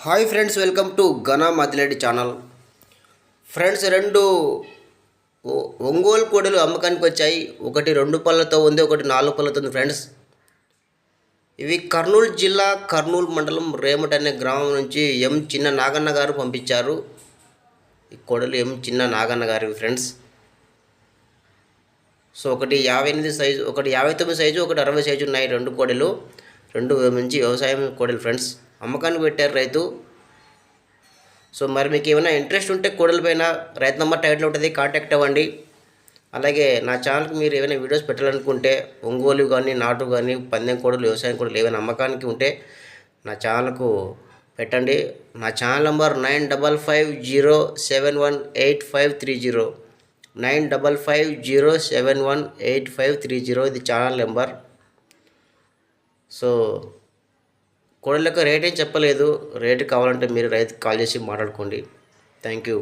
Hi friends welcome to ఘనా మదిలేడి channel. Friends రెండు ఒ- ఒంగోలు కోడలు అమ్మకానికి వచ్చాయి. ఒకటి రెండు పళ్ళతో ఉంది ఒకటి నాలుగు పళ్ళతో ఉంది ఫ్రెండ్స్. ఇవి కర్నూలు జిల్లా కర్నూలు మండలం రేమట్ అనే గ్రామం నుంచి ఎం చిన్న నాగన్న గారు పంపించారు. ఈ కోడలు ఎం చిన్న నాగన్న గారి ఫ్రెండ్స్. సో ఒకటి యాభై ఎనిమిది సైజు ఒకటి యాభై తొమ్మిది సైజు ఒకటి అరవై సైజు ఉన్నాయి రెండు కోడలు. రెండు మంచి వ్యవసాయం కోడలు ఫ్రెండ్స్. అమ్మకానికి పెట్టారు రైతు. సో మరి మీకు ఏమైనా ఇంట్రెస్ట్ ఉంటే కోడల పైన రైతు నెంబర్ టైటిల్ ఉంటుంది కాంటాక్ట్ అవ్వండి. అలాగే నా ఛానల్కి మీరు ఏమైనా వీడియోస్ పెట్టాలనుకుంటే ఒంగోలు కానీ నాటు కానీ పందెం కోడలు వ్యవసాయం కోడలు ఏమైనా అమ్మకానికి ఉంటే నా ఛానల్కు పెట్టండి. నా channel number nine double five zero seven one eight five three zero. Nine double five zero seven one eight five three zero ఇది ఛానల్ నెంబర్. సో కోడలకు రేట్ ఏం చెప్పలేదు. రేటు కావాలంటే మీరు రైతుకి కాల్ చేసి మాట్లాడుకోండి. Thank you